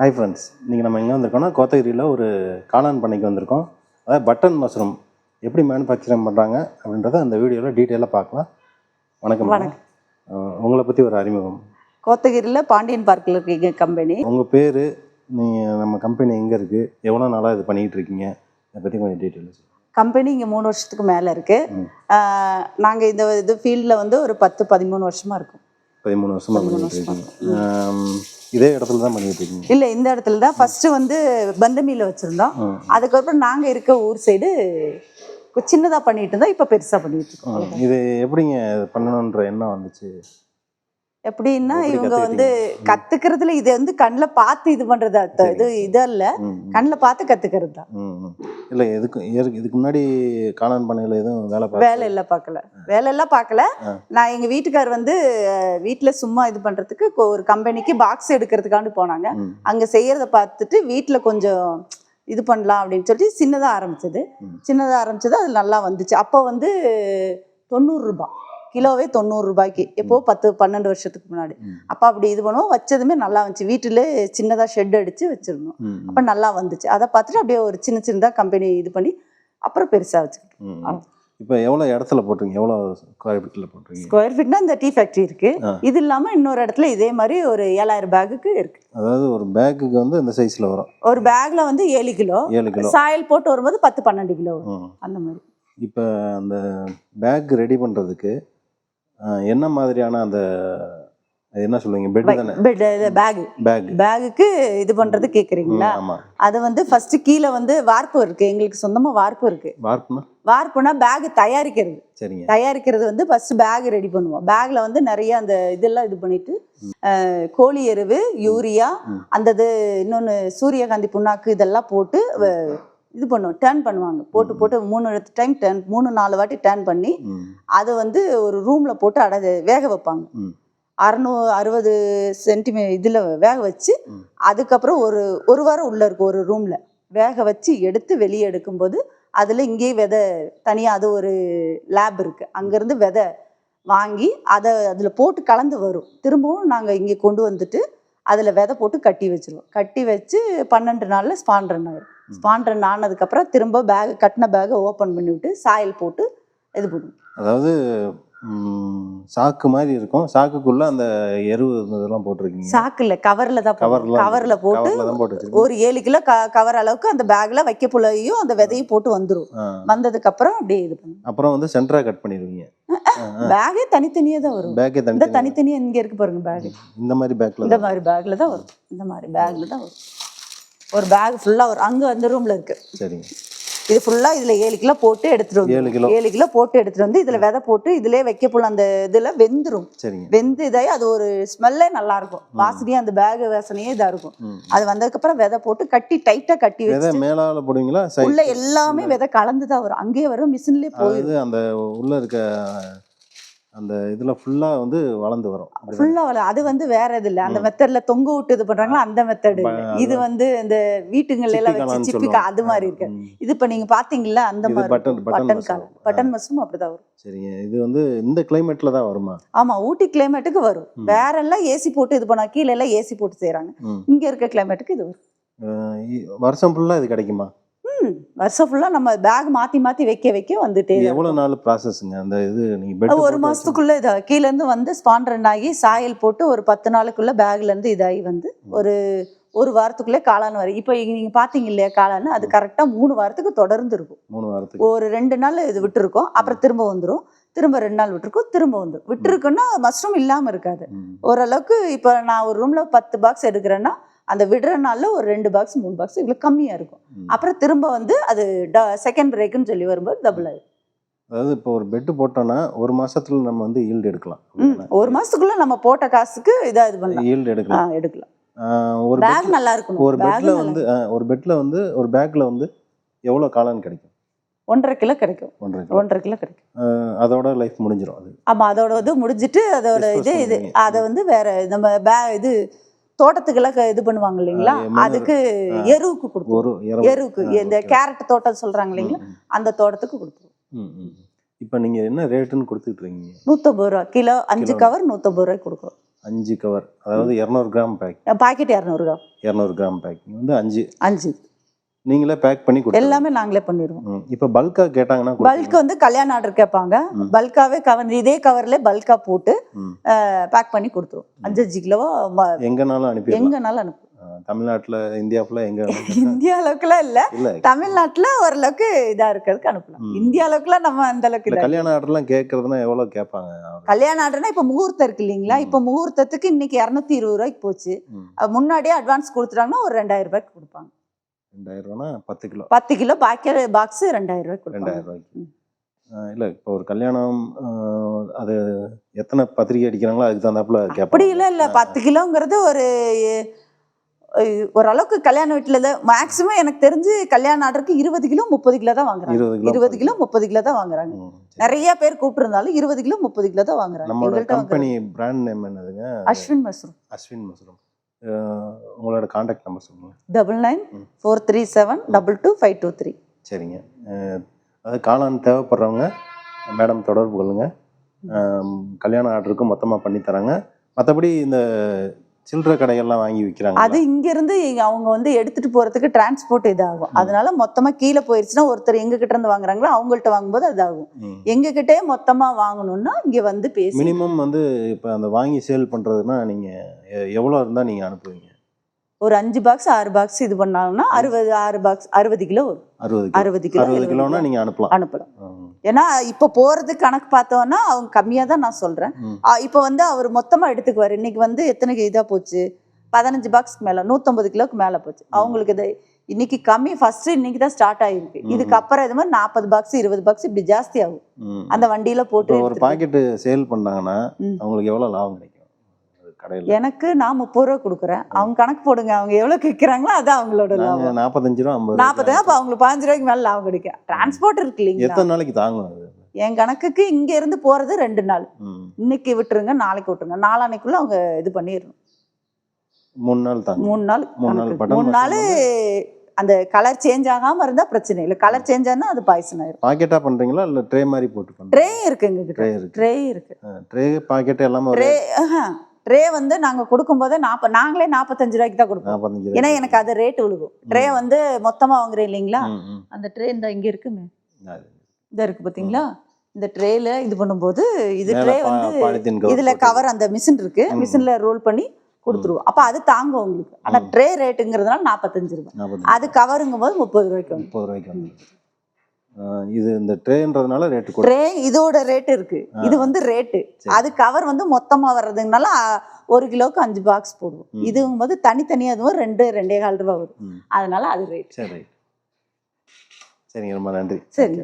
Hi friends இன்றைக்கி நம்ம எங்கே வந்திருக்கோம்னா கோத்தகிரியில் ஒரு காளான் பண்ணைக்கு வந்திருக்கோம். அதாவது பட்டன் மஷ்ரூம். எப்படி மேனுஃபேக்சரிங் பண்ணுறாங்க அப்படின்றத அந்த வீடியோவில் டீட்டெயிலாக பார்க்கலாம். வணக்கம் வணக்கம். உங்களை பற்றி ஒரு அறிமுகம். கோத்தகிரியில் பாண்டியன் பார்க்கில் இருக்கீங்க கம்பெனி உங்கள் பேர் நீங்கள் நம்ம கம்பெனி எங்கே இருக்குது எவ்வளோ நாளாக இது பண்ணிகிட்டு இருக்கீங்க? அதை பற்றி கொஞ்சம் டீட்டெயில் கம்பெனி இங்கே மூணு வருஷத்துக்கு மேலே இருக்கு. ம். நாங்கள் இந்த இது ஃபீல்டில் வந்து ஒரு பத்து பதிமூணு வருஷமா இருக்கும். பதிமூணு வருஷமாக பண்ணிகிட்டு இருக்கீங்க. இதே இடத்துல தான் பண்ணிகிட்டு இருக்கீங்க இல்லை இந்த இடத்துல தான். ஃபர்ஸ்ட் வந்து பந்தமியில் வச்சுருந்தோம். அதுக்கப்புறம் நாங்கள் இருக்க ஊர் சைடு சின்னதாக பண்ணிட்டு இருந்தோம். இப்போ பெருசாக பண்ணிட்டு இருக்கோம். இது எப்படிங்க பண்ணணுன்ற எண்ணம் வந்துச்சு? எப்படின்னா எப்படி இவங்க வந்து? கத்துக்கிறதுல இது வந்து கண்ணில் பார்த்து இது பண்றது அர்த்தம். இது இதல்ல. கண்ணில் பார்த்து கத்துக்கிறது தான். இல்லை எதுக்கு இதுக்கு முன்னாடி காளான் பண்ணையில் எதுவும் வேலை வேலை எல்லாம் பார்க்கல வேலை எல்லாம் பார்க்கல. நான் எங்க வீட்டுக்கார் வந்து வீட்ல சும்மா இது பண்றதுக்கு கொ- ஒரு கம்பெனிக்கு பாக்ஸ் எடுக்கிறதுக்காண்டு போனாங்க அங்க செய்யறத பார்த்துட்டு வீட்ல கொஞ்சம் இது பண்ணலாம் அப்படின்னு சொல்லிட்டு சின்னதா ஆரம்பிச்சது ம். சின்னதா ஆரம்பிச்சது அது நல்லா வந்துச்சு அப்போ வந்து தொண்ணூறு ரூபாய் கிலோவே தொண்ணூறு ரூபாய்க்கு. எப்போ? பத்து பன்னெண்டு வருஷத்துக்கு முன்னாடி. அப்போ அப்படி இது பண்ணுவோம். வச்சதுமே நல்லா வந்துச்சு வீட்டில் சின்னதா ஷெட் அடிச்சு வச்சிருந்தோம். அப்போ நல்லா வந்துச்சு. அதை பார்த்துட்டு அப்படியே ஒரு சின்ன சின்னதா கம்பெனி இது பண்ணி அப்புறம் பெருசா வச்சுக்கிட்டோம். இப்போ எவ்வளோ இடத்துல போட்டுருங்க எவ்வளோ ஸ்கொயர் ஃபீட்டில் போட்டுருங்க ஸ்கொயர் ஃபீட்னா இந்த டீ ஃபேக்ட்ரி இருக்கு. ஆ. இது இல்லாம இன்னொரு இடத்துல இதே மாதிரி ஒரு ஏழாயிரம் பேக்குக்கு இருக்கு. அதாவது ஒரு பேக்குக்கு வந்து இந்த சைஸில் வரும். ஒரு பேக்ல வந்து ஏழு கிலோ. ஏழு கிலோ. சாயல் போட்டு வரும்போது பத்து பன்னெண்டு கிலோ வரும். அந்த மாதிரி. இப்போ அந்த பேக் ரெடி பண்ணுறதுக்கு என்ன மாதிரியான அந்த என்ன சொல்லுவீங்க? பெட் தானே? பெட் பேக் பேக் பேகுக்கு இது பண்றது கேக்குறீங்களா? அது வந்து ஃபர்ஸ்ட் கீழே வந்து வார்ப்பு இருக்கு. எங்களுக்கு சொந்தமா வார்ப்பு இருக்கு. வார்ப்புனா? வார்ப்புனா பேக் தயாரிக்கிறது. சரிங்க. தயாரிக்கிறது வந்து ஃபர்ஸ்ட் பேக் ரெடி பண்ணுவோம். பேக்ல வந்து நிறைய அந்த இதெல்லாம் இது பண்ணிட்டு கோழி எருவு யூரியா. அந்த இது இன்னொன்று சூரியகாந்தி புண்ணாக்கு இதெல்லாம் போட்டு இது பண்ணுவோம் டேர்ன் பண்ணுவாங்க. போட்டு போட்டு மூணு டைம் டேர்ன் மூணு நாலு வாட்டி டேர்ன் பண்ணி அதை வந்து ஒரு ரூம்ல போட்டு அட வேக வைப்பாங்க. அறநூ அறுபது சென்டிமீ இதில் வேக வச்சு. அதுக்கப்புறம் ஒரு ஒரு வாரம் உள்ள இருக்கு ஒரு ரூம்ல வேக வச்சு எடுத்து வெளியே எடுக்கும்போது அதில் இங்கேயே விதை தனியாக அது ஒரு லேப் இருக்கு. அங்கேருந்து விதை வாங்கி அதை அதில் போட்டு கலந்து வரும். திரும்பவும் நாங்கள் இங்கே கொண்டு வந்துட்டு அதில் விதை போட்டு கட்டி வச்சிருவோம். கட்டி வச்சு பன்னெண்டு நாளில் ஸ்பாண்ட்ரன் ஆகும் ம். ஸ்பாண்ட்ரன் ஆனதுக்கப்புறம் திரும்ப பேக் கட்டின பேக்கை ஓப்பன் பண்ணி விட்டு சாயில் போட்டு இது பண்ணுவோம். அதாவது சாக்கு மாதிரி இருக்கும். சாக்குக்குள்ள அந்த எருவு இதெல்லாம் போட்டிருக்கீங்க. சாக்குல கவர்ல தான் கவர்ல கவர்ல போட்டு ஒரு ஏழு கிலோ கவர் அளவுக்கு அந்த பேக்ல வைக்க புள்ளையும் அந்த விதையும் போட்டு வந்துரும். ஆ. வந்ததுக்கு அப்புறம் அப்படியே இது பண்ணும் அப்புறம் வந்து சென்டரா கட் பண்ணிடுவீங்க. பேகே தனித்தனியே தான் வரும். பேக்கே தனி தனித்தனியா இங்க இருக்கு பாருங்க பேக் இந்த மாதிரி பேக்ல இந்த மாதிரி பேக்ல தான் வரும். இந்த மாதிரி பேக்ல தான் வரும். ஒரு பேக் ஃபுல்லா வரும் அங்க அந்த ரூம்ல இருக்கு. சரிங்க. இது ஃபுல்லா இதுல ஏழு கிலோ போட்டு எடுத்துட்டு வந்து ஏழு கிலோ. ஏழு கிலோ போட்டு எடுத்துட்டு வந்து இதுல விதை போட்டு இதுலயே வைக்க புள்ள அந்த இதுல வெந்துரும். சரிங்க. வெந்து இதாகி அது ஒரு ஸ்மெல்லே நல்லா இருக்கும். வாசனையே அந்த பேக் வாசனையே இதா இருக்கும். அது வந்ததுக்கு அப்புறம் விதை போட்டு கட்டி டைட்டா கட்டி வச்சு மேலால போடுவீங்களா? உள்ள எல்லாமே விதை கலந்து தான் வரும். அங்கேயே வரும் மிஷின்லயே போயிடும் அதாவது அந்த உள்ள இருக்க அந்த இதுல ஃபுல்லா வந்து வளர்ந்து வரும் அப்படிதானே? ஃபுல்லா வரும் அது வந்து வேற இது இல்ல அந்த. மெத்தட்ல தொங்க விட்டு இது பண்றாங்களா அந்த மெத்தட் இது வந்து இந்த வீட்டுங்கள்ல எல்லாம் வச்சு காளான்னு சிப்பி சொல்லுவாங்க. அது மாதிரி இருக்கு. இது இப்ப நீங்க பாத்தீங்கல்ல அந்த மாதிரி பட்டன் மஷ்ரூம். காலம் பட்டன் மஷ்ரூம் அப்படிதான் வரும் சரிங்க இது வந்து இந்த கிளைமேட்ல தான் வருமா ஆமா ஊட்டி கிளைமேட்டுக்கு வரும். வேற எல்லாம் ஏசி போட்டு இது பண்ணா கீழே எல்லாம் ஏசி போட்டு செய்யறாங்க ம். இங்க இருக்க கிளைமேட்டுக்கு இது வரும் வருஷம் ஃபுல்லா இது கிடைக்குமா ம், வருஷம் ஃபுல்லா நம்ம பேக் மாத்தி மாத்தி வைக்க வைக்க வந்துட்டே எவ்வளவு நாள் ப்ராசஸ்ங்க அந்த இது நீங்க பெட் அது ஒரு மாசத்துக்குள்ள இது கீழ இருந்து வந்து ஸ்பாண்ட்ரன் ஆகி சாயல் போட்டு ஒரு பத்து நாளுக்குள்ள பேக்ல இருந்து இதாகி வந்து ஒரு ஒரு வாரத்துக்குள்ளே காளான் வரும் இப்போ நீங்க பாத்தீங்க இல்லையா காளான்? அது கரெக்டா மூணு வாரத்துக்கு தொடர்ந்து இருக்கும். மூணு வாரத்துக்கு. ஒரு ரெண்டு நாள் இது விட்டுருக்கோம். அப்புறம் திரும்ப வந்துரும். திரும்ப ரெண்டு நாள் விட்டுருக்கோம். திரும்ப வந்துரும். விட்டுருக்குன்னா மஷ்ரூம் இல்லாம இருக்காது. ஓரளவுக்கு இப்போ நான் ஒரு ரூம்ல பத்து பாக்ஸ் எடுக்கிறேன்னா அந்த விடுற நாள்ல ஒரு ரெண்டு பாக்ஸ் மூணு பாக்ஸ் இவ்வளோ கம்மியா இருக்கும். அப்புறம் திரும்ப வந்து அது செகண்ட் பிரேக்குன்னு சொல்லி வரும்போது டபுள் ஆயிடும். அதாவது இப்போ ஒரு பெட் போட்டோம்னா ஒரு மாசத்துல நம்ம வந்து ஈல்டு எடுக்கலாம். ஒரு மாசத்துக்குள்ள நம்ம போட்ட காசுக்கு இதா இது பண்ணலாம். ஈல்டு எடுக்கலாம். எடுக்கலாம். ஒரு பேக் நல்லா இருக்கணும். ஒரு பெட்ல வந்து ஒரு பெட்ல வந்து ஒரு பேக்ல வந்து எவ்வளவு காளான் கிடைக்கும்? ஒன்றரை கிலோ கிடைக்கும். ஒன்றரை கிலோ. கிடைக்கும். அதோட லைஃப் முடிஞ்சிடும் அது. ஆமா அதோட இது முடிஞ்சிட்டு அதோட இது இது. அதை வந்து வேற நம்ம பே இது தோட்டத்துக்கெல்லாம் இது பண்ணுவாங்க இல்லைங்களா? அதுக்கு. எருவுக்கு கொடுப்போம் எருவுக்கு. இந்த. கேரட் தோட்டம் சொல்றாங்க இல்லைங்களா? அந்த தோட்டத்துக்கு கொடுப்போம் ம், ம். இப்போ நீங்க என்ன ரேட்டுன்னு கொடுத்துட்டு இருக்கீங்க? நூத்தம்பது ரூபா. கிலோ அஞ்சு. கவர் நூத்தம்பது ரூபாய்க்கு கொடுக்குறோம். அஞ்சு கவர். அதாவது இரநூறு கிராம் பேக் பாக்கெட் இரநூறுவா இரநூறு கிராம் பேக்கிங் வந்து அஞ்சு. அஞ்சு. நீங்களே பேக் பண்ணி கொடுத்து எல்லாமே நாங்களே பண்ணிடுவோம். இப்போ பல்காக கேட்டாங்கன்னா பல்க் வந்து கல்யாண ஆர்டர் கேட்பாங்க. பல்காவே கவர் இதே கவர்ல பல்கா போட்டு. பேக் பண்ணி கொடுத்துருவோம். அஞ்சு அஞ்சு கிலோவா எங்கனாலும் அனுப்பிடலாம். எங்கனாலும் அனுப்பு தமிழ்நாட்டில் இந்தியா ஃபுல்லாக எங்கே இந்தியா அளவுக்குலாம் இல்ல. இல்லை. தமிழ்நாட்டுல ஓரளவுக்கு இதா இருக்கிறதுக்கு அனுப்பலாம். இந்தியா அளவுக்குலாம் நம்ம அந்த அளவுக்கு இல்லை கல்யாண ஆர்டர்லாம் கேட்குறதுனா எவ்வளோ கேட்பாங்க? கல்யாண ஆர்டர்னா இப்ப முகூர்த்தம் இருக்கு இல்லைங்களா. இப்ப முகூர்த்தத்துக்கு இன்னைக்கு இரநூத்தி இருபது ரூபாய்க்கு போச்சு. முன்னாடியே அட்வான்ஸ் கொடுத்துட்டாங்கன்னா ஒரு ரெண்டாயிரம் ரூபாய்க்கு கொடுப்பாங்க. ரெண்டாயிரம் ரூபானா பத்து கிலோ. பத்து கிலோ பாக்கி பாக்ஸ் ரெண்டாயிரம் ரூபாய்க்கு ரெண்டாயிரம் ரூபாய்க்கு. இல்லை இப்போ ஒரு கல்யாணம் அது எத்தனை பத்திரிக்கை அடிக்கிறாங்களோ அதுக்கு தகுந்தாப்புல அப்படி இல்ல இல்ல. பத்து கிலோங்கிறது ஒரு ஓரளவுக்கு கல்யாண வீட்டுல மேக்சிமம் எனக்கு தெரிஞ்சு கல்யாண ஆர்டருக்கு இருபது கிலோ முப்பது கிலோ தான் வாங்குறாங்க. இருபது கிலோ முப்பது கிலோ தான் வாங்குறாங்க. நிறைய பேர் கூப்பிட்டுருந்தாலும் இருபது கிலோ முப்பது கிலோ தான் வாங்குறாங்க. நம்மளோட கம்பெனி பிராண்ட் நேம் என்னதுங்க? Ashwin mushroom Ashwin mushroom. உங்களோட காண்டாக்ட் நம்பர் சொல்லுங்கள் double nine. Four three seven double two five two three சரிங்க. அதாவது காளான் தேவைப்படுறவங்க மேடம் தொடர்பு கொள்ளுங்க. ஆம், கல்யாண ஆர்டருக்கு மொத்தமாக பண்ணி தராங்க. மற்றபடி இந்த சில்லறை கடைகள்லாம் வாங்கி விற்கிறாங்க அது இங்க இருந்து இங்க அவங்க வந்து எடுத்துட்டு போறதுக்கு டிரான்ஸ்போர்ட் இதாகும். அதனால மொத்தமா கீழே போயிருச்சுன்னா ஒருத்தர் எங்க கிட்ட இருந்து வாங்குறாங்களோ அவங்கள்ட்ட வாங்கும்போது அது ஆகும் எங்க கிட்டே மொத்தமா வாங்கணும்னா இங்க வந்து பேசி மினிமம் வந்து இப்போ அந்த வாங்கி சேல் பண்ணுறதுனா நீங்கள் எவ்வளோ இருந்தால் நீங்கள் அனுப்புவீங்க? ஒரு அஞ்சு பாக்ஸ் ஆறு பாக்ஸ் இது பண்ணாங்கன்னா அறுபது ஆறு பாக்ஸ் அறுபது கிலோ வரும். அறுபது அறுபது கிலோ அறுபது எழுபது கிலோனா கிலோ நீங்கள் அனுப்பலாம். அனுப்பலாம். ஏன்னா இப்போ போறது கணக்கு பார்த்தோம்னா அவங்க கம்மியா தான் நான். ஆ, இப்போ வந்து அவர் மொத்தமா எடுத்துக்குவார் இன்னைக்கு வந்து எத்தனை இதா போச்சு பதினஞ்சு பாக்ஸ்க்கு மேல நூத்தம்பது கிலோக்கு மேல போச்சு அவங்களுக்கு இது இன்னைக்கு கம்மி ஃபர்ஸ்ட் இன்னைக்கு தான் ஸ்டார்ட் ஆயிருக்கு ம். இதுக்கப்புறம் இது மாதிரி நாற்பது பாக்ஸ் இருபது பாக்ஸ் இப்படி ஜாஸ்தி ஆகும். அந்த வண்டியில போட்டு ஒரு பாக்கெட்டு சேல் பண்ணாங்கன்னா. அவங்களுக்கு எவ்வளோ லாபம் கடையில். எனக்கு நான் முப்பது ரூபா கொடுக்குறேன். அவங்க கணக்கு போடுங்க. அவங்க எவ்வளவு விற்கிறாங்களோ அதான் அவங்களோட லாபம். நாற்பத்தஞ்சு ரூபா ஐம்பது நாற்பது அப்போ அவங்களுக்கு பதினஞ்சு ரூபாய்க்கு மேல லாபம் கிடைக்கும். டிரான்ஸ்போர்ட் இருக்கு இல்லைங்களா? எத்தனை நாளைக்கு தாங்கும் அது? என் கணக்குக்கு இங்க இருந்து போறது ரெண்டு நாள். இன்னைக்கு விட்டுருங்க நாளைக்கு விட்டுருங்க. நாளானைக்குள்ள அவங்க இது பண்ணிடணும். மூணு நாள் தாங்க மூணு நாள் மூணு நாள் மூணு நாள் அந்த கலர் சேஞ்ச் ஆகாம இருந்தா பிரச்சனை இல்லை. கலர் சேஞ்ச் ஆனா அது பாய்சன் ஆயிரும். பாக்கெட்டா பண்றீங்களா? இல்ல ட்ரே மாதிரி போட்டு ட்ரே இருக்கு எங்க ட்ரே இருக்கு. ட்ரே இருக்கு. ட்ரே பாக்கெட் எல்லாமே ஒரு ட்ரே ட்ரே வந்து நாங்க கொடுக்கும்போது நாப்ப நாங்களே நாற்பத்தஞ்சு ரூபாய்க்கு தான் கொடுப்போம். ஏன்னா எனக்கு அது ரேட் விழுகும். ட்ரே வந்து மொத்தமா வாங்குறேன் இல்லைங்களா. அந்த ட்ரே இந்த இங்க இருக்குங்க அது. இந்த இருக்கு பாத்தீங்களா? இந்த ட்ரேல இது பண்ணும்போது இது ட்ரே வந்து இதுல. கவர் அந்த மிஷின் இருக்கு. மிஷின்ல ரோல் பண்ணி கொடுத்துருவோம். அப்ப அது தாங்கும் உங்களுக்கு. ஆனா ம். ட்ரே ரேட்டுங்கிறதுனால நாற்பத்தஞ்சு ரூபாய். அது கவருங்கும் போது முப்பது ரூபாய்க்கு முப்பது ரூபாய்க்கு இது இந்த ட்ரேன்றதுனால ரேட்டு கூட ட்ரே இதோட ரேட் இருக்கு. இது வந்து ரேட்டு. அது கவர் வந்து மொத்தமா வர்றதுனால ஒரு கிலோக்கு அஞ்சு பாக்ஸ் போடுவோம் ம். இதுங்கும் போது தனித்தனியா அதுவும் ரெண்டு ரெண்டே கால் ரூபாய் வரும். அதனால அது ரேட் சரி சரிங்க ரொம்ப நன்றி சரி